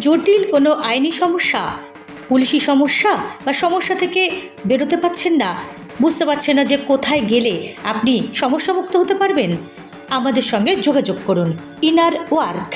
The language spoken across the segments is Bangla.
জটিল কোনো আইনি সমস্যা? পুলিশি সমস্যা? বা সমস্যা থেকে বেরোতে পারছেন না? বুঝতে পারছেন না যে কোথায় গেলে আপনি সমস্যামুক্ত হতে পারবেন? আমাদের সঙ্গে যোগাযোগ করুন। Inner work.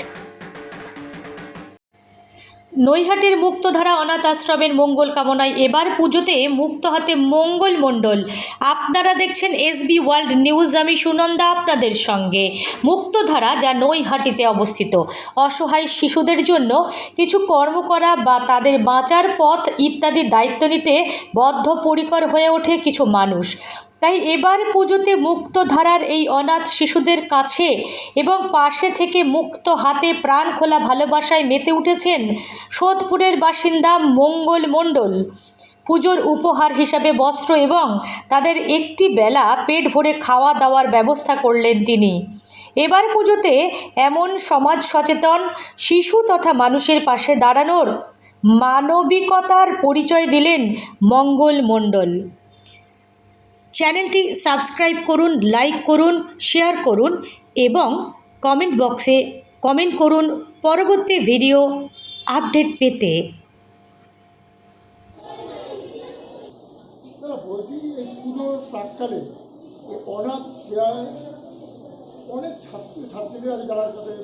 নৈহাটের মুক্তধারা অনাথ আশ্রমের মঙ্গল কামনায় এবার পুজোতে মুক্ত হাতে মঙ্গল মণ্ডল। আপনারা দেখছেন এসবি ওয়ার্ল্ড নিউজ, আমি সুনন্দা আপনাদের সঙ্গে। মুক্তধারা যা নৈহাটিতে অবস্থিত। অসহায় শিশুদের জন্য কিছু কর্ম করা বা তাদের বাঁচার পথ ইত্যাদি দায়িত্ব নিতে বদ্ধপরিকর হয়ে ওঠে কিছু মানুষ। তাই এবার পুজোতে মুক্তধারার এই অনাথ শিশুদের কাছে এবং পাশে থেকে মুক্ত হাতে প্রাণ খোলা ভালোবাসায় মেতে উঠেছেন সোদপুরের বাসিন্দা মঙ্গল মণ্ডল। পুজোর উপহার হিসাবে বস্ত্র এবং তাদের একটি বেলা পেট ভরে খাওয়া দাওয়ার ব্যবস্থা করলেন তিনি। এবার পুজোতে এমন সমাজ সচেতন, শিশু তথা মানুষের পাশে দাঁড়ানোর মানবিকতার পরিচয় দিলেন মঙ্গল মণ্ডল। চ্যানেলটি সাবস্ক্রাইব করুন লাইক করুন শেয়ার করুন এবং কমেন্ট বক্সে কমেন্ট করুন পরবর্তী ভিডিও আপডেট পেতে। বলছি এই পুজোর প্রাককালে অনাথ অনেক ছাত্র ছাত্রীদের আছে যারা তাদের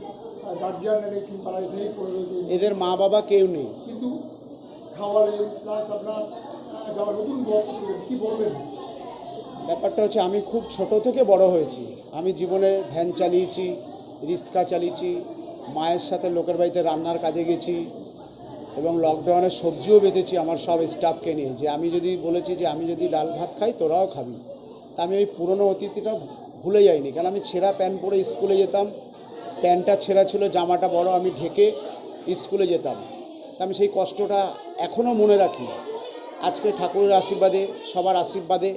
গার্জিয়ান নেই কিংবা এখানেই পড়ে রয়েছে। এদের মা বাবা কেউ নেই। কিন্তু খাওয়ারে প্লাস আপনার নতুন বস্ত্র কী বলবেন? ব্যাপারটা হচ্ছে আমি খুব ছোট থেকে বড় হয়েছি। আমি জীবনে ভ্যান চালিয়েছি, রিক্সা চালিয়েছি, মায়ের সাথে লোকের বাড়িতে রান্নার কাজে গেছি এবং লকডাউনে সবজিও বেঁচেছি আমার সব স্টাফকে নিয়ে। যে আমি যদি বলেছি যে আমি যদি ডাল ভাত খাই, তোরাও খাবি। তা আমি ওই পুরনো অতিথিটা ভুলে যাইনি। কারণ আমি ছেঁড়া প্যান্ট পরে স্কুলে যেতাম প্যান্টটা ছেঁড়া ছিল, জামাটা বড়, আমি ঢেকে স্কুলে যেতাম। তা আমি সেই কষ্টটা এখনও মনে রাখি। আজকে ঠাকুরের আশীর্বাদে, সবার আশীর্বাদে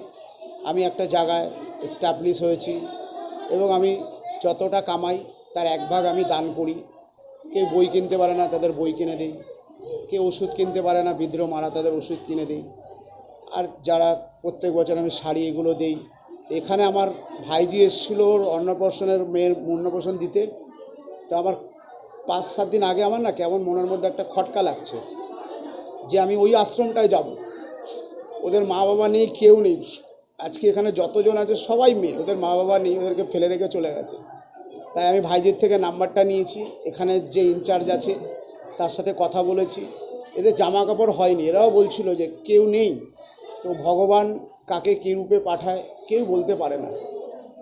আমি একটা জায়গায় এস্টাবলিশ হয়েছি এবং আমি যতটা কামাই, তার এক ভাগ আমি দান করি। কেউ বই কিনতে পারে না, তাদের বই কিনে দিই। কেউ ওষুধ কিনতে পারে না বিদ্রোহ মারা তাদের ওষুধ কিনে দিই। আর যারা প্রত্যেক বছর আমি শাড়ি এগুলো দিই, এখানে আমার ভাইজি এসেছিল ওর অন্নপ্রাশনের মেয়ের অন্নপ্রাশন দিতে। তো আমার পাঁচ, সাত দিন আগে আমার না কেমন মনের মধ্যে একটা খটকা লাগছে যে আমি ওই আশ্রমটায় যাব। ওদের মা বাবা নেই, কেউ নেই। আজকে এখানে যতজন আছে সবাই মেয়ে, ওদের মা বাবা নেই, ওদেরকে ফেলে রেখে চলে গেছে। তাই আমি ভাইজির থেকে নাম্বারটা নিয়েছি, এখানে যে ইনচার্জ আছে, তার সাথে কথা বলেছি। এদের জামা কাপড় হয়নি, এরাও বলছিল যে কেউ নেই, তো ভগবান কাকে কী রূপে পাঠায় কেউ বলতে পারে না।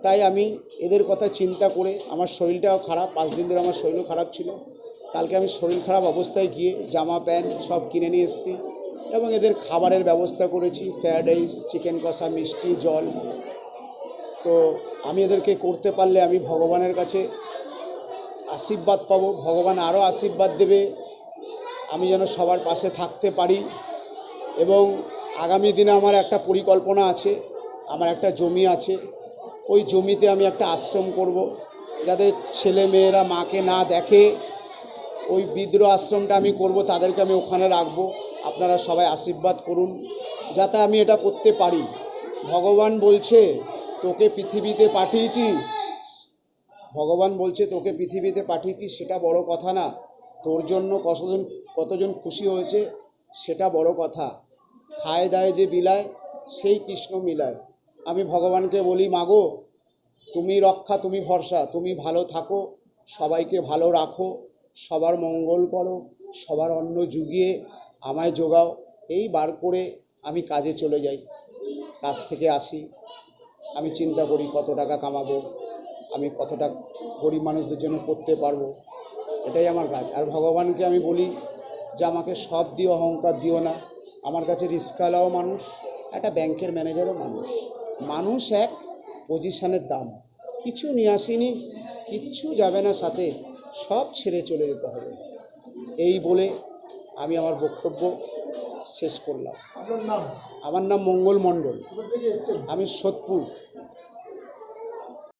তাই আমি এদের কথা চিন্তা করে, আমার শরীরটাও খারাপ, পাঁচ দিন ধরে আমার শরীরও খারাপ ছিল। কালকে আমি শরীর খারাপ অবস্থায় গিয়ে জামা, প্যান্ট সব কিনে নিয়ে এসেছি। এবং এদের খাবারের ব্যবস্থা করেছি ফ্রায়েড রাইস চিকেন কষা, মিষ্টি, জল। তো আমি এদেরকে করতে পারলে আমি ভগবানের কাছে আশীর্বাদ পাবো, ভগবান আরও আশীর্বাদ দেবে। আমি যেন সবার পাশে থাকতে পারি। এবং আগামী দিনে আমার একটা পরিকল্পনা আছে, আমার একটা জমি আছে। ওই জমিতে আমি একটা আশ্রম করব, যাতে ছেলে মেয়েরা মাকে না দেখে ওই বিদ্রোহ আশ্রমটা আমি করব, তাদেরকে আমি ওখানে রাখব। আপনারা সবাই আশীর্বাদ করুন যাতে আমি এটা করতে পারি। ভগবান বলছে, তোকে পৃথিবীতে পাঠিয়েছি। ভগবান বলছে, তোকে পৃথিবীতে পাঠিয়েছি, সেটা বড় কথা না। তোর জন্য কতজন কতজন খুশি হয়েছে, সেটা বড় কথা। খায় দায় যে বিলায়, সেই কৃষ্ণ মিলায়। আমি ভগবানকে বলি, মাগো, তুমি রক্ষা, তুমি ভরসা, তুমি ভালো থাকো, সবাইকে ভালো রাখো, সবার মঙ্গল করো, সবার অন্ন জুগিয়ে আমায় যোগাও এই বার করে আমি কাজে চলে যাই। কাজ থেকে আসি, আমি চিন্তা করি কত টাকা কামাবো, আমি কতটা গরিব মানুষদের জন্য করতে পারব। এটাই আমার কাজ। আর ভগবানকে আমি বলি যে, আমাকে সব দিও, অহংকার দিও না। আমার কাছে রিস্কালাও মানুষ, একটা ব্যাংকের ম্যানেজারও মানুষ। মানুষ এক, পজিশনের দাম। কিছু নিয়ে আসিনি, কিচ্ছু যাবে না সাথে, সব ছেড়ে চলে যেতে হবে। এই বলে আমি আমার বক্তব্য শেষ করলাম। আমার নাম মঙ্গল মণ্ডল। আমি সোদপুর।